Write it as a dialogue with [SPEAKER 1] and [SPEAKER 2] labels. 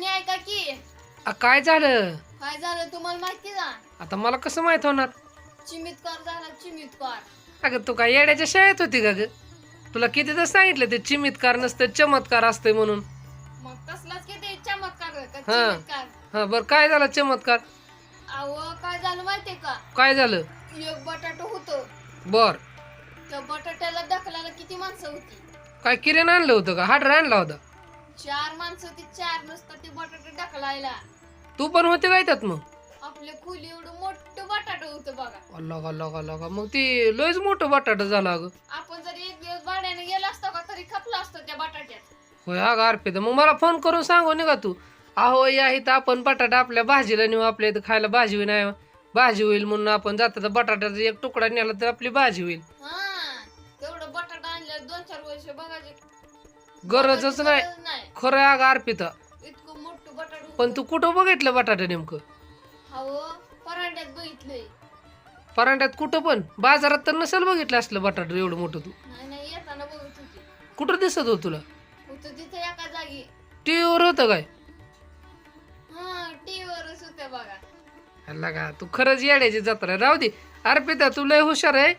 [SPEAKER 1] ऐका की.
[SPEAKER 2] आ, काय झालं?
[SPEAKER 1] काय झालं तुम्हाला माहिती का?
[SPEAKER 2] आता मला कसं माहीत होणार?
[SPEAKER 1] चिमितकार झाला चिमितकार.
[SPEAKER 2] अगं तू काय येड्याच्या शाळेत होती का ग? तुला कितीदा सांगितलं ते चिमितकार नसतं चमत्कार असतंय म्हणून.
[SPEAKER 1] मग कसलाच की ते चमत्कार होय का
[SPEAKER 2] हा.
[SPEAKER 1] चिमितकार.
[SPEAKER 2] हा बरं काय झालं चमत्कार?
[SPEAKER 1] अहो काय झालं माहितीये का?
[SPEAKER 2] काय झालं?
[SPEAKER 1] एक बटाटो होतो.
[SPEAKER 2] बर.
[SPEAKER 1] त्या बटाट्याला ढकलायला किती माणसं होती?
[SPEAKER 2] काय किराणा आणलं होतं का? हाडर आणला होता?
[SPEAKER 1] चार माणसं होती चार नुसतं ते बटाटे ढकलायला.
[SPEAKER 2] तू पण होते काय त्यात मग?
[SPEAKER 1] आपल्या खोली एवढं मोठं बटाटो होतं बघा.
[SPEAKER 2] अल्ला अल्ला अल्ला मग ती लयच मोठं बटाटा झालं अगं.
[SPEAKER 1] आपण जर एक दिवस भाड्याने गेला असतो का तरी खपला असतो त्या बटाट्यात.
[SPEAKER 2] होय अगं अर्पित मग मला फोन करून सांगू नका तू. अहो या इथं आपण बटाटा आपल्या भाजीला नेऊ आपल्या इथं खायला भाजी होईल नाही भाजी होईल म्हणून आपण जाता. तर बटाट्याचा एक तुकडा नेला तर आपली भाजी होईल.
[SPEAKER 1] हा तेवढं बटाटा आणलं दोन चार वर्ष बघायचे
[SPEAKER 2] गरजच नाही. खरं आहे अगं अर्पिता.
[SPEAKER 1] इतकं मोठं बटाटो.
[SPEAKER 2] पण तू कुठं बघितलं बटाटा नेमकं?
[SPEAKER 1] परांड्यात बघितलंय.
[SPEAKER 2] परांड्यात कुठं पण? बाजारात तर नसेल बघितलं असलं बटाटा एवढं मोठं तू.
[SPEAKER 1] नाही नाही येताना बघत होती.
[SPEAKER 2] कुठं दिसत हो तुला?
[SPEAKER 1] होतं तिथे एका जागी.
[SPEAKER 2] टीव्हीवर होतं काय?
[SPEAKER 1] हा टीव्हीवरच होत्या बघा.
[SPEAKER 2] अल्ला का तू खरंच येड्याची जत्रा आहे. राहू दे. अर्पिता तू लय हुशार आहे.